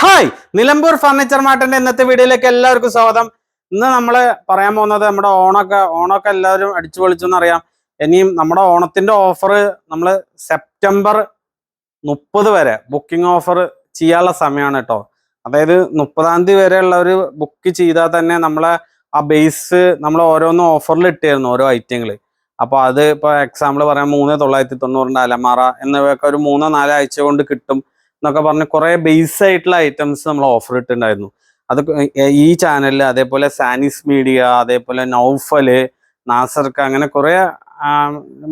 Hi Nilambur furniture മാർട്ടിന്റെ ഇന്നത്തെ വീഡിയോയിലേക്ക് എല്ലാവർക്കും സ്വാഗതം. ഇന്ന് നമ്മൾ പറയാൻ പോകുന്നത് നമ്മുടെ ഓണൊക്കെ ഓണൊക്കെ എല്ലാവരും അടിച്ചു പൊളിച്ചെന്നറിയാം ഇനിയും നമ്മുടെ ഓണത്തിന്റെ ഓഫർ നമ്മൾ സെപ്റ്റംബർ മുപ്പത് വരെ ബുക്കിംഗ് ഓഫർ ചെയ്യാനുള്ള സമയമാണ് കേട്ടോ. അതായത് മുപ്പതാം തീയതി വരെ ഉള്ളവർ ബുക്ക് ചെയ്താൽ തന്നെ നമ്മളെ ആ ബേസ് നമ്മൾ ഓരോന്നും ഓഫറിൽ ഇട്ടായിരുന്നു ഓരോ ഐറ്റങ്ങൾ അപ്പോൾ അത് ഇപ്പോൾ എക്സാമ്പിൾ പറയാം മൂന്ന് തൊള്ളായിരത്തി തൊണ്ണൂറിന്റെ അലമാറ എന്നിവയൊക്കെ ഒരു മൂന്നോ നാലോ ആഴ്ച കൊണ്ട് കിട്ടും. എന്നൊക്കെ പറഞ്ഞ് കുറേ ബേസ് ആയിട്ടുള്ള ഐറ്റംസ് നമ്മൾ ഓഫർ ഇട്ടുണ്ടായിരുന്നു അത് ഈ ചാനലിൽ അതേപോലെ സാനിസ് മീഡിയ അതേപോലെ നൗഫൽ നാസർക്ക് അങ്ങനെ കുറേ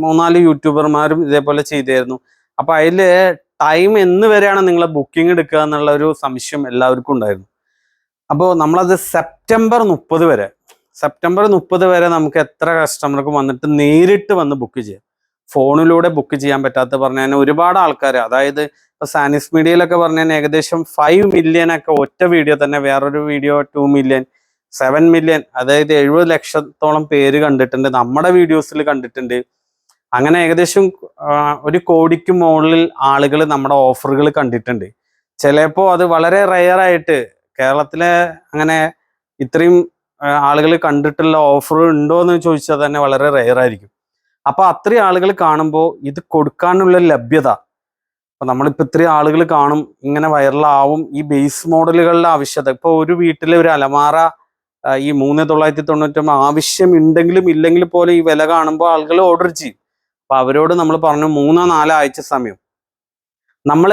മൂന്നാൽ യൂട്യൂബർമാരും ഇതേപോലെ ചെയ്തായിരുന്നു. അപ്പൊ അതിൽ ടൈം എന്ന് വരെയാണ് നിങ്ങൾ ബുക്കിംഗ് എടുക്കുക എന്നുള്ള ഒരു സംശയം എല്ലാവർക്കും ഉണ്ടായിരുന്നു. അപ്പോൾ നമ്മളത് സെപ്റ്റംബർ മുപ്പത് വരെ സെപ്റ്റംബർ മുപ്പത് വരെ നമുക്ക് എത്ര കസ്റ്റമർക്ക് വന്നിട്ട് നേരിട്ട് വന്ന് ബുക്ക് ചെയ്യാം. ഫോണിലൂടെ ബുക്ക് ചെയ്യാൻ പറ്റാത്ത പറഞ്ഞു ഒരുപാട് ആൾക്കാർ അതായത് ഇപ്പൊ സാനിസ് മീഡിയയിലൊക്കെ പറഞ്ഞാൽ ഏകദേശം ഫൈവ് മില്യൺ ഒക്കെ ഒറ്റ വീഡിയോ തന്നെ വേറൊരു video two million seven million അതായത് എഴുപത് ലക്ഷത്തോളം പേര് കണ്ടിട്ടുണ്ട് നമ്മുടെ വീഡിയോസിൽ കണ്ടിട്ടുണ്ട്. അങ്ങനെ ഏകദേശം ഒരു കോടിക്ക് മുകളിൽ ആളുകൾ നമ്മുടെ ഓഫറുകൾ കണ്ടിട്ടുണ്ട്. ചിലപ്പോൾ അത് വളരെ റെയർ ആയിട്ട് കേരളത്തിലെ അങ്ങനെ ഇത്രയും ആളുകൾ കണ്ടിട്ടുള്ള ഓഫർ ഉണ്ടോ എന്ന് ചോദിച്ചാൽ തന്നെ വളരെ റെയർ ആയിരിക്കും. അപ്പൊ അത്രയും ആളുകൾ കാണുമ്പോൾ ഇത് കൊടുക്കാനുള്ള ലഭ്യത അപ്പൊ നമ്മളിപ്പോ ഇത്രയും ആളുകൾ കാണും ഇങ്ങനെ വൈറലാവും ഈ ബേസ് മോഡലുകളുടെ ആവശ്യത ഇപ്പൊ ഒരു വീട്ടിലെ ഒരു അലമാറ ഈ മൂന്ന് തൊള്ളായിരത്തി തൊണ്ണൂറ്റൊമ്പത് ആവശ്യം ഉണ്ടെങ്കിലും ഇല്ലെങ്കിൽ പോലും ഈ വില കാണുമ്പോൾ ആളുകൾ ഓർഡർ ചെയ്യും. അപ്പൊ അവരോട് നമ്മൾ പറഞ്ഞു മൂന്നോ നാലോ ആഴ്ച സമയം. നമ്മൾ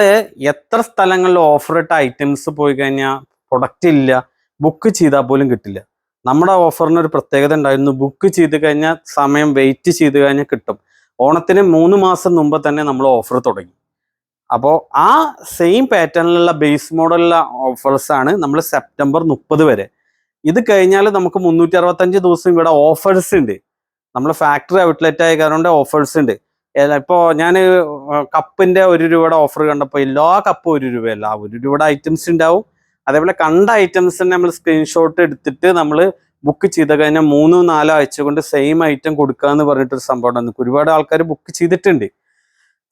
എത്ര സ്ഥലങ്ങളിൽ ഓഫർ ഇട്ട ഐറ്റംസ് പോയി കഴിഞ്ഞാൽ പ്രൊഡക്റ്റ് ഇല്ല ബുക്ക് ചെയ്താൽ പോലും കിട്ടില്ല. നമ്മുടെ ഓഫറിന് ഒരു പ്രത്യേകത ഉണ്ടായിരുന്നു ബുക്ക് ചെയ്ത് കഴിഞ്ഞാൽ സമയം വെയിറ്റ് ചെയ്ത് കഴിഞ്ഞാൽ കിട്ടും. ഓണത്തിന് മൂന്ന് മാസം മുമ്പ് തന്നെ നമ്മൾ ഓഫർ തുടങ്ങി. അപ്പോൾ ആ സെയിം പാറ്റേണിലുള്ള ബേസ് മോഡലിലുള്ള ഓഫേഴ്സ് ആണ് നമ്മൾ സെപ്റ്റംബർ മുപ്പത് വരെ. ഇത് കഴിഞ്ഞാൽ നമുക്ക് മുന്നൂറ്റി അറുപത്തഞ്ച് ദിവസം ഇവിടെ ഓഫേഴ്സ് ഉണ്ട് നമ്മൾ ഫാക്ടറി ഔട്ട്ലെറ്റ് ആയ കാരണം ഓഫേഴ്സ് ഉണ്ട് ഇപ്പോൾ ഞാൻ കപ്പിന്റെ ഒരു രൂപയുടെ ഓഫർ കണ്ടപ്പോൾ എല്ലാ കപ്പും ഒരു രൂപയല്ല. ഒരു രൂപയുടെ ഐറ്റംസ് ഉണ്ടാവും അതേപോലെ കണ്ട ഐറ്റംസ് നമ്മൾ സ്ക്രീൻഷോട്ട് എടുത്തിട്ട് നമ്മൾ ബുക്ക് ചെയ്ത് കഴിഞ്ഞാൽ മൂന്നോ നാലോ ആഴ്ച കൊണ്ട് സെയിം ഐറ്റം കൊടുക്കുക എന്ന് പറഞ്ഞിട്ടൊരു സംഭവം ഉണ്ടായിരുന്നു. ഒരുപാട് ആൾക്കാർ ബുക്ക് ചെയ്തിട്ടുണ്ട്.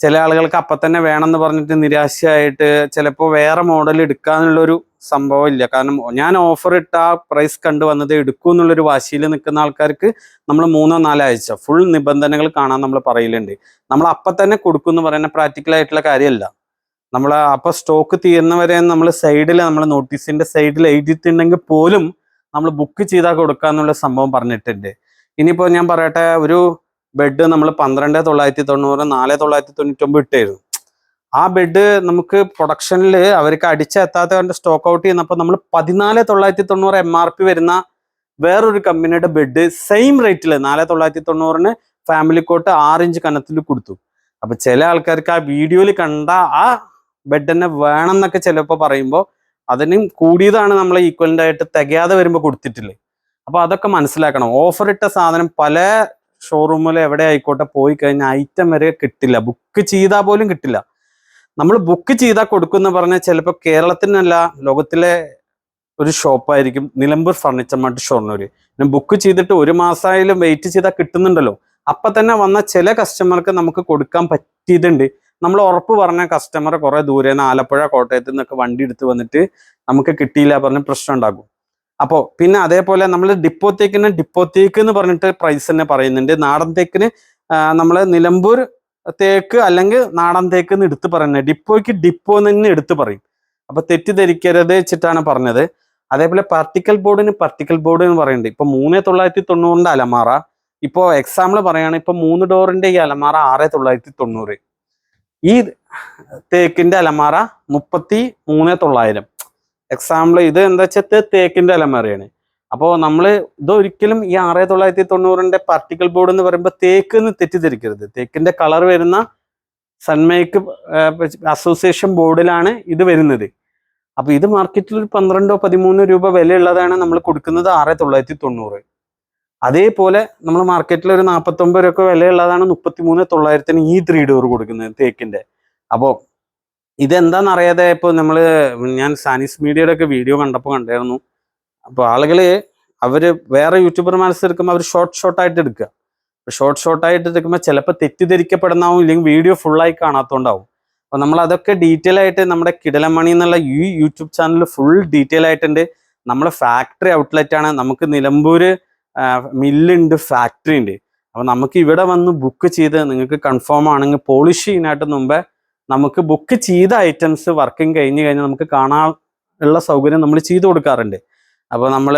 ചില ആളുകൾക്ക് അപ്പം തന്നെ വേണമെന്ന് പറഞ്ഞിട്ട് നിരാശയായിട്ട് ചിലപ്പോൾ വേറെ മോഡൽ എടുക്കാന്നുള്ളൊരു സംഭവം ഇല്ല. കാരണം ഞാൻ ഓഫർ ഇട്ട ആ പ്രൈസ് കണ്ടു വന്നത് എടുക്കൂ എന്നുള്ളൊരു വാശിയിൽ നിൽക്കുന്ന ആൾക്കാർക്ക് നമ്മൾ മൂന്നോ നാലോ ആഴ്ച ഫുൾ നിബന്ധനകൾ കാണാൻ നമ്മൾ പറയലുണ്ട്. നമ്മൾ അപ്പം തന്നെ കൊടുക്കും എന്ന് പറയുന്ന പ്രാക്ടിക്കൽ ആയിട്ടുള്ള കാര്യമല്ല. നമ്മൾ അപ്പൊ സ്റ്റോക്ക് തീരുന്നവരെ നമ്മൾ സൈഡിൽ നമ്മൾ നോട്ടീസിന്റെ സൈഡിൽ എഴുതിയിട്ടുണ്ടെങ്കിൽ പോലും നമ്മൾ ബുക്ക് ചെയ്താൽ കൊടുക്കാന്നുള്ള സംഭവം പറഞ്ഞിട്ടുണ്ട്. ഇനിയിപ്പോ ഞാൻ പറയട്ടെ ഒരു ബെഡ് നമ്മൾ പന്ത്രണ്ട് തൊള്ളായിരത്തി തൊണ്ണൂറ് നാല് തൊള്ളായിരത്തി തൊണ്ണൂറ്റൊമ്പത് ഇട്ടായിരുന്നു. ആ ബെഡ് നമുക്ക് പ്രൊഡക്ഷനിൽ അവർക്ക് അടിച്ചെത്താത്ത കണ്ട് സ്റ്റോക്ക് ഔട്ട് ചെയ്യുന്നപ്പോൾ നമ്മൾ പതിനാല് തൊള്ളായിരത്തി തൊണ്ണൂറ് എം ആർ പി വരുന്ന വേറൊരു കമ്പനിയുടെ ബെഡ് സെയിം റേറ്റിൽ നാല് തൊള്ളായിരത്തി തൊണ്ണൂറിന് ഫാമിലി കോട്ട് ആറിഞ്ച് കനത്തിൽ കൊടുത്തു. അപ്പൊ ചില ആൾക്കാർക്ക് ആ വീഡിയോയിൽ കണ്ട ആ ബെഡ് തന്നെ വേണം എന്നൊക്കെ ചിലപ്പോൾ പറയുമ്പോൾ അതിനും കൂടിയതാണ് നമ്മൾ ഈക്വലന്റ് ആയിട്ട് തികയാതെ വരുമ്പോൾ കൊടുത്തിട്ടില്ലേ. അപ്പൊ അതൊക്കെ മനസ്സിലാക്കണം. ഓഫർ ഇട്ട സാധനം പല ഷോറൂമിൽ എവിടെ ആയിക്കോട്ടെ പോയി കഴിഞ്ഞാൽ ഐറ്റം വരെ കിട്ടില്ല. ബുക്ക് ചെയ്താൽ പോലും കിട്ടില്ല. നമ്മൾ ബുക്ക് ചെയ്താൽ കൊടുക്കുന്ന പറഞ്ഞാൽ ചിലപ്പോൾ കേരളത്തിനല്ല ലോകത്തിലെ ഒരു ഷോപ്പായിരിക്കും നിലമ്പൂർ ഫർണിച്ചർ മാർട്ട് ഷൊർണൂര് പിന്നെ ബുക്ക് ചെയ്തിട്ട് ഒരു മാസമായാലും വെയിറ്റ് ചെയ്താൽ കിട്ടുന്നുണ്ടല്ലോ. അപ്പൊ തന്നെ വന്ന ചില കസ്റ്റമർക്ക് നമുക്ക് കൊടുക്കാൻ പറ്റിയതുണ്ട് നമ്മൾ ഉറപ്പ് പറഞ്ഞ കസ്റ്റമർ കുറെ ദൂരെ നിന്ന് ആലപ്പുഴ കോട്ടയത്ത് നിന്നൊക്കെ വണ്ടി എടുത്ത് വന്നിട്ട് നമുക്ക് കിട്ടിയില്ല പറഞ്ഞ് പ്രശ്നം ഉണ്ടാകും. അപ്പോൾ പിന്നെ അതേപോലെ നമ്മൾ ഡിപ്പോ തേക്കിന് ഡിപ്പോ തേക്ക് എന്ന് പറഞ്ഞിട്ട് പ്രൈസ് തന്നെ പറയുന്നുണ്ട്. നാടൻ തേക്കിന് നമ്മൾ നിലമ്പൂർ തേക്ക് അല്ലെങ്കിൽ നാടൻ തേക്ക് എന്ന് എടുത്ത് പറയുന്നത്. ഡിപ്പോയ്ക്ക് ഡിപ്പോ തന്നെ എടുത്ത് പറയും. അപ്പൊ തെറ്റിദ്ധരിക്കരുത് വെച്ചിട്ടാണ് പറഞ്ഞത്. അതേപോലെ പാർട്ടിക്കൽ ബോർഡിന് പാർട്ടിക്കൽ ബോർഡ് എന്ന് പറയുന്നുണ്ട്. ഇപ്പൊ മൂന്ന് തൊള്ളായിരത്തി തൊണ്ണൂറിന്റെ അലമാറ. ഇപ്പോൾ എക്സാമ്പിൾ പറയുകയാണെങ്കിൽ ഇപ്പൊ മൂന്ന് ഡോറിന്റെ ഈ അലമാറ ആറ് തൊള്ളായിരത്തി തൊണ്ണൂറ് ഈ തേക്കിന്റെ അലമാറ മുപ്പത്തി മൂന്ന് തൊള്ളായിരം. എക്സാമ്പിൾ ഇത് എന്താ വെച്ചാൽ തേക്കിന്റെ അലമാറയാണ് അപ്പോൾ നമ്മൾ ഇതൊരിക്കലും ഈ ആറ് തൊള്ളായിരത്തി തൊണ്ണൂറിന്റെ പാർട്ടിക്കൽ ബോർഡ് എന്ന് പറയുമ്പോൾ തേക്ക് എന്ന് തെറ്റിദ്ധരിക്കരുത്. തേക്കിന്റെ കളർ വരുന്ന സൺമേക്ക് അസോസിയേഷൻ ബോർഡിലാണ് ഇത് വരുന്നത്. അപ്പൊ ഇത് മാർക്കറ്റിൽ ഒരു പന്ത്രണ്ടോ പതിമൂന്നോ രൂപ വിലയുള്ളതാണ് നമ്മൾ കൊടുക്കുന്നത് ആറ് തൊള്ളായിരത്തി തൊണ്ണൂറ് അതേപോലെ നമ്മൾ മാർക്കറ്റിൽ ഒരു നാൽപ്പത്തൊമ്പത് രൂപ വിലയുള്ളതാണ് മുപ്പത്തിമൂന്ന് തൊള്ളായിരത്തിന് ഈ ത്രീ ഡോർ കൊടുക്കുന്നത് തേക്കിന്റെ. അപ്പോൾ ഇതെന്താന്ന് അറിയാതെ ഇപ്പോൾ നമ്മൾ ഞാൻ സാനിസ് മീഡിയയുടെ ഒക്കെ വീഡിയോ കണ്ടപ്പോൾ കണ്ടായിരുന്നു. അപ്പോൾ ആളുകൾ അവർ വേറെ യൂട്യൂബർമാർസ് എടുക്കുമ്പോൾ അവർ ഷോർട്ട് ഷോർട്ടായിട്ട് എടുക്കുക. ഷോർട്ട് ഷോർട്ട് ഷോർട്ടായിട്ട് എടുക്കുമ്പോൾ ചിലപ്പോൾ തെറ്റിദ്ധരിക്കപ്പെടുന്നാവും ഇല്ലെങ്കിൽ വീഡിയോ ഫുള്ളായി കാണാത്തോണ്ടാവും. അപ്പോൾ നമ്മൾ അതൊക്കെ ഡീറ്റെയിൽ ആയിട്ട് നമ്മുടെ കിടലമണി എന്നുള്ള ഈ യൂട്യൂബ് ചാനൽ ഫുൾ ഡീറ്റെയിൽ ആയിട്ടുണ്ട്. നമ്മുടെ ഫാക്ടറി ഔട്ട്ലെറ്റ് ആണ്. നമുക്ക് നിലമ്പൂർ മില്ലുണ്ട് ഫാക്ടറി ഉണ്ട്. അപ്പോൾ നമുക്ക് ഇവിടെ വന്ന് ബുക്ക് ചെയ്ത് നിങ്ങൾക്ക് കൺഫേം ആണെങ്കിൽ പോളിഷ് ചെയ്യാനായിട്ട് മുമ്പേ നമുക്ക് ബുക്ക് ചെയ്ത ഐറ്റംസ് വർക്കിംഗ് കഴിഞ്ഞ് കഴിഞ്ഞാൽ നമുക്ക് കാണാൻ ഉള്ള സൗകര്യം നമ്മൾ ചെയ്തു കൊടുക്കാറുണ്ട്. അപ്പോൾ നമ്മൾ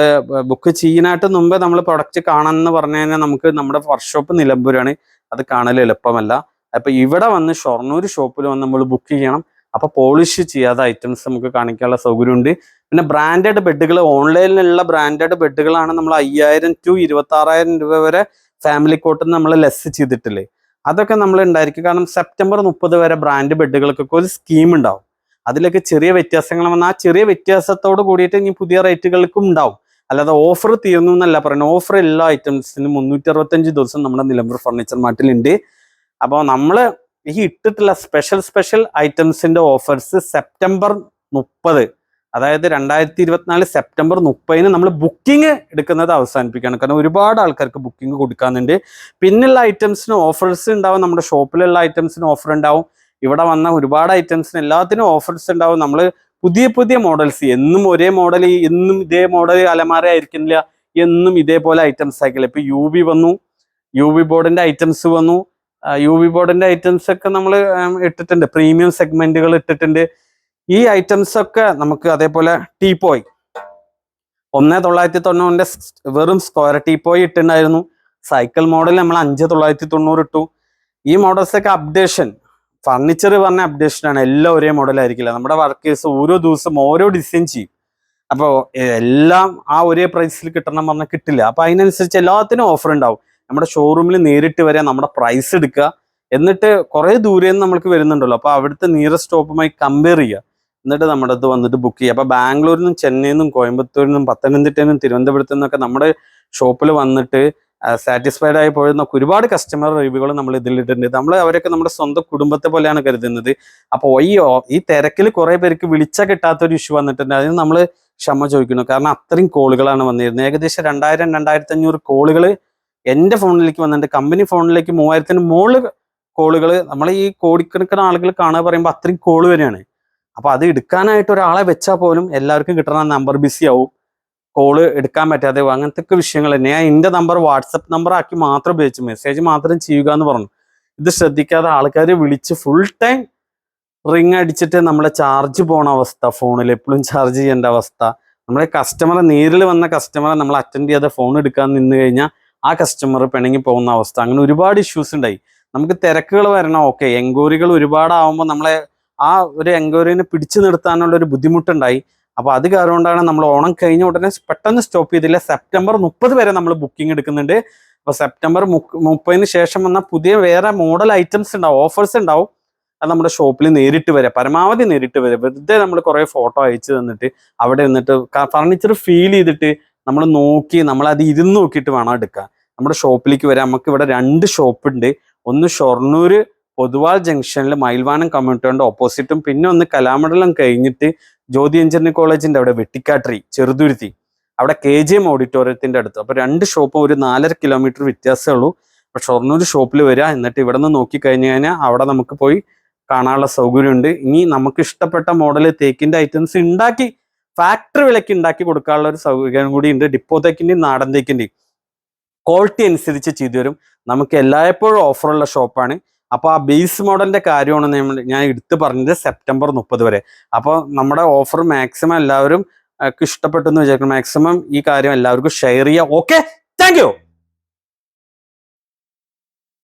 ബുക്ക് ചെയ്യാനായിട്ട് മുമ്പേ നമ്മൾ പ്രൊഡക്റ്റ് കാണാൻ എന്ന് പറഞ്ഞു കഴിഞ്ഞാൽ നമുക്ക് നമ്മുടെ വർക്ക്ഷോപ്പ് നിലമ്പൂരാണ്. അത് കാണൽ എളുപ്പമല്ല. അപ്പൊ ഇവിടെ വന്ന് ഷൊർണൂർ ഷോപ്പിൽ വന്ന് നമ്മൾ ബുക്ക് ചെയ്യണം. അപ്പോൾ പോളിഷ് ചെയ്യാത്ത ഐറ്റംസ് നമുക്ക് കാണിക്കാനുള്ള സൗകര്യമുണ്ട്. പിന്നെ ബ്രാൻഡഡ് ബെഡുകൾ ഓൺലൈനിലുള്ള ബ്രാൻഡഡ് ബെഡുകളാണ് നമ്മൾ അയ്യായിരം ടു ഇരുപത്തി രൂപ വരെ ഫാമിലി കോട്ടിൽ നമ്മൾ ലെസ് ചെയ്തിട്ടില്ലേ. അതൊക്കെ നമ്മൾ ഉണ്ടായിരിക്കും. കാരണം സെപ്റ്റംബർ മുപ്പത് വരെ ബ്രാൻഡ് ബെഡുകൾക്കൊക്കെ ഒരു സ്കീം ഉണ്ടാവും. അതിലൊക്കെ ചെറിയ വ്യത്യാസങ്ങൾ വന്നാൽ ആ ചെറിയ വ്യത്യാസത്തോട് കൂടിയിട്ട് ഇനി പുതിയ റേറ്റുകൾക്കും ഉണ്ടാവും. അല്ലാതെ ഓഫർ തീർന്നു എന്നല്ല പറയുന്നത്. ഓഫർ എല്ലാ ഐറ്റംസിനും മുന്നൂറ്റി അറുപത്തഞ്ച് ദിവസം നമ്മുടെ നിലമ്പൂർ ഫർണിച്ചർ മാർട്ടിലുണ്ട് അപ്പോൾ നമ്മൾ ഈ ഇട്ടിട്ടുള്ള സ്പെഷ്യൽ സ്പെഷ്യൽ ഐറ്റംസിന്റെ ഓഫേഴ്സ് സെപ്റ്റംബർ മുപ്പത് അതായത് രണ്ടായിരത്തി ഇരുപത്തിനാല് സെപ്റ്റംബർ മുപ്പതിന് നമ്മൾ ബുക്കിംഗ് എടുക്കുന്നത് അവസാനിപ്പിക്കുകയാണ്. കാരണം ഒരുപാട് ആൾക്കാർക്ക് ബുക്കിംഗ് കൊടുക്കാനുണ്ട്. പിന്നുള്ള ഐറ്റംസിന് ഓഫേഴ്സ് ഉണ്ടാവും. നമ്മുടെ ഷോപ്പിലുള്ള ഐറ്റംസിന് ഓഫർ ഉണ്ടാവും. ഇവിടെ വന്ന ഒരുപാട് ഐറ്റംസിന് എല്ലാത്തിനും ഓഫേഴ്സ് ഉണ്ടാവും. നമ്മൾ പുതിയ പുതിയ മോഡൽസ് എന്നും ഒരേ മോഡൽ എന്നും ഇതേ മോഡൽ അലമാര ആയിരിക്കുന്നില്ല. എന്നും ഇതേപോലെ ഐറ്റംസ് ആക്കില്ല ഇപ്പൊ യു വന്നു. യു ബോർഡിന്റെ ഐറ്റംസ് വന്നു. യു ബോർഡിന്റെ ഐറ്റംസ് ഒക്കെ നമ്മൾ ഇട്ടിട്ടുണ്ട്. പ്രീമിയം സെഗ്മെന്റുകൾ ഇട്ടിട്ടുണ്ട്. ഈ ഐറ്റംസ് ഒക്കെ നമുക്ക് അതേപോലെ ടീപ്പോയ് ഒന്ന് തൊള്ളായിരത്തി തൊണ്ണൂറിന്റെ വെറും സ്ക്വയർ ടീപ്പോയ് ഇട്ടിട്ടുണ്ടായിരുന്നു. സൈക്കിൾ മോഡൽ നമ്മൾ അഞ്ച് തൊള്ളായിരത്തി തൊണ്ണൂറ് ഇട്ടു. ഈ മോഡൽസ് ഒക്കെ അപ്ഡേഷൻ ഫർണിച്ചർ പറഞ്ഞ അപ്ഡേഷൻ ആണ്. എല്ലാം ഒരേ മോഡൽ ആയിരിക്കില്ല. നമ്മുടെ വർക്കേഴ്സ് ഓരോ ദിവസം ഓരോ ഡിസൈൻ ചെയ്യും. അപ്പോൾ എല്ലാം ആ ഒരേ പ്രൈസിൽ കിട്ടണം പറഞ്ഞാൽ കിട്ടില്ല. അപ്പൊ അതിനനുസരിച്ച് എല്ലാത്തിനും ഓഫർ ഉണ്ടാവും. നമ്മുടെ ഷോറൂമിൽ നേരിട്ട് വരെ നമ്മുടെ പ്രൈസ് എടുക്കുക. എന്നിട്ട് കുറെ ദൂരെ നിന്ന് നമ്മൾക്ക് വരുന്നുണ്ടല്ലോ. അപ്പൊ അവിടുത്തെ നിയറസ്റ്റ് സ്റ്റോപ്പുമായി കമ്പയർ ചെയ്യുക. എന്നിട്ട് നമ്മുടെ അടുത്ത് വന്നിട്ട് ബുക്ക് ചെയ്യുക. അപ്പോൾ ബാംഗ്ലൂരിൽ നിന്നും ചെന്നൈയിൽ നിന്നും കോയമ്പത്തൂരിൽ നിന്നും നിന്നും തിരുവനന്തപുരത്തു നിന്നൊക്കെ നമ്മുടെ ഷോപ്പിൽ വന്നിട്ട് സാറ്റിസ്ഫൈഡ് ആയി പോയിരുന്ന ഒരുപാട് കസ്റ്റമർ റിവ്യൂകൾ നമ്മൾ ഇതിലിട്ടുണ്ട് നമ്മൾ അവരൊക്കെ നമ്മുടെ സ്വന്തം കുടുംബത്തെ പോലെയാണ് കരുതുന്നത്. അപ്പോൾ ഈ ഈ തിരക്കിൽ കുറേ പേർക്ക് വിളിച്ചാൽ കിട്ടാത്ത ഒരു ഇഷ്യൂ വന്നിട്ടുണ്ട്. അതിന് നമ്മൾ ക്ഷമ ചോദിക്കുന്നു. കാരണം അത്രയും കോളുകളാണ് വന്നിരുന്നത്. ഏകദേശം രണ്ടായിരം രണ്ടായിരത്തി അഞ്ഞൂറ് കോളുകൾ എന്റെ ഫോണിലേക്ക് വന്നിട്ടുണ്ട്. കമ്പനി ഫോണിലേക്ക് മൂവായിരത്തിന് മുകളിൽ കോളുകൾ നമ്മൾ ഈ കോടിക്കണക്കിന് ആളുകൾ കാണുക പറയുമ്പോൾ അത്രയും കോൾ വരികയാണ് അപ്പൊ അത് എടുക്കാനായിട്ട് ഒരാളെ വെച്ചാൽ പോലും എല്ലാവർക്കും കിട്ടുന്ന നമ്പർ ബിസി ആവും. കോൾ എടുക്കാൻ പറ്റാതെ. അങ്ങനത്തെ ഒക്കെ വിഷയങ്ങൾ തന്നെ. ഞാൻ എന്റെ നമ്പർ വാട്സപ്പ് നമ്പർ ആക്കി മാത്രം ഉപയോഗിച്ചു. മെസ്സേജ് മാത്രം ചെയ്യുക എന്ന് പറഞ്ഞു. ഇത് ശ്രദ്ധിക്കാതെ ആൾക്കാർ വിളിച്ച് ഫുൾ ടൈം റിങ് അടിച്ചിട്ട് നമ്മളെ ചാർജ് പോണ അവസ്ഥ ഫോണിൽ എപ്പോഴും ചാർജ് ചെയ്യേണ്ട അവസ്ഥ. നമ്മളെ കസ്റ്റമറെ നേരിൽ വന്ന കസ്റ്റമറെ നമ്മൾ അറ്റൻഡ് ചെയ്യാതെ ഫോൺ എടുക്കാൻ നിന്ന് കഴിഞ്ഞാൽ ആ കസ്റ്റമർ പിണങ്ങി പോകുന്ന അവസ്ഥ. അങ്ങനെ ഒരുപാട് ഇഷ്യൂസ് ഉണ്ടായി. നമുക്ക് തിരക്കുകൾ വരണം. ഓക്കെ എൻക്വയറികൾ ഒരുപാടാവുമ്പോൾ നമ്മളെ ആ ഒരു എൻക്വയറിനെ പിടിച്ചു നിർത്താനുള്ള ഒരു ബുദ്ധിമുട്ടുണ്ടായി. അപ്പൊ അത് കാരണം കൊണ്ടാണ് നമ്മൾ ഓണം കഴിഞ്ഞ ഉടനെ പെട്ടെന്ന് സ്റ്റോപ്പ് ചെയ്തില്ല. സെപ്റ്റംബർ മുപ്പത് വരെ നമ്മൾ ബുക്കിംഗ് എടുക്കുന്നുണ്ട്. അപ്പൊ സെപ്റ്റംബർ മുപ്പതിന് ശേഷം വന്ന പുതിയ വേറെ മോഡൽ ഐറ്റംസ് ഉണ്ടാവും ഓഫേഴ്സ് ഉണ്ടാവും. അത് നമ്മുടെ ഷോപ്പിൽ നേരിട്ട് വരെ. പരമാവധി നേരിട്ട് വരെ. വെറുതെ നമ്മൾ കുറെ ഫോട്ടോ അയച്ചു തന്നിട്ട് അവിടെ നിന്നിട്ട് ഫർണിച്ചർ ഫീൽ ചെയ്തിട്ട് നമ്മൾ നോക്കി നമ്മൾ അത് ഇരുന്ന് നോക്കിയിട്ട് വേണം എടുക്കാൻ. നമ്മുടെ ഷോപ്പിലേക്ക് വരാം. നമുക്ക് ഇവിടെ രണ്ട് ഷോപ്പ് ഉണ്ട്. ഒന്ന് ഷൊർണൂര് പൊതുവാൾ ജംഗ്ഷനിൽ മയിൽവാനം കമ്മ്യൂണിറ്റിയുടെ ഓപ്പോസിറ്റും പിന്നെ ഒന്ന് കലാമണ്ഡലം കഴിഞ്ഞിട്ട് ജ്യോതി എഞ്ചിനീയറിംഗ് കോളേജിന്റെ അവിടെ വെട്ടിക്കാട്രി ചെറുതുരുത്തി. അവിടെ കെ ജി എം ഓഡിറ്റോറിയത്തിന്റെ അടുത്ത്. അപ്പൊ രണ്ട് ഷോപ്പും ഒരു നാലര കിലോമീറ്റർ വ്യത്യാസമേ ഉള്ളൂ അപ്പൊ ഷൊർണൂർ ഷോപ്പിൽ വരിക എന്നിട്ട് ഇവിടെ നിന്ന് നോക്കി കഴിഞ്ഞു കഴിഞ്ഞാൽ അവിടെ നമുക്ക് പോയി കാണാനുള്ള സൗകര്യമുണ്ട്. ഇനി നമുക്ക് ഇഷ്ടപ്പെട്ട മോഡൽ തേക്കിന്റെ ഐറ്റംസ് ഉണ്ടാക്കി ഫാക്ടറി വിലക്ക് ഉണ്ടാക്കി കൊടുക്കാനുള്ള ഒരു സൗകര്യം കൂടി ഉണ്ട് ഡിപ്പോ തേക്കിന്റെയും നാടൻ തേക്കിന്റെയും ക്വാളിറ്റി അനുസരിച്ച് ചെയ്തു തരും. നമുക്ക് എല്ലായ്പ്പോഴും ഓഫറുള്ള ഷോപ്പാണ് അപ്പോൾ ആ ബേസ് മോഡലിന്റെ കാര്യമാണ് നമ്മൾ ഞാൻ എടുത്തു പറഞ്ഞത് സെപ്റ്റംബർ മുപ്പത് വരെ. അപ്പോൾ നമ്മുടെ ഓഫർ മാക്സിമം എല്ലാവരും ഇഷ്ടപ്പെട്ടെന്ന് വിചാരിക്കണം മാക്സിമം ഈ കാര്യം എല്ലാവർക്കും ഷെയർ ചെയ്യുക ഓക്കെ താങ്ക്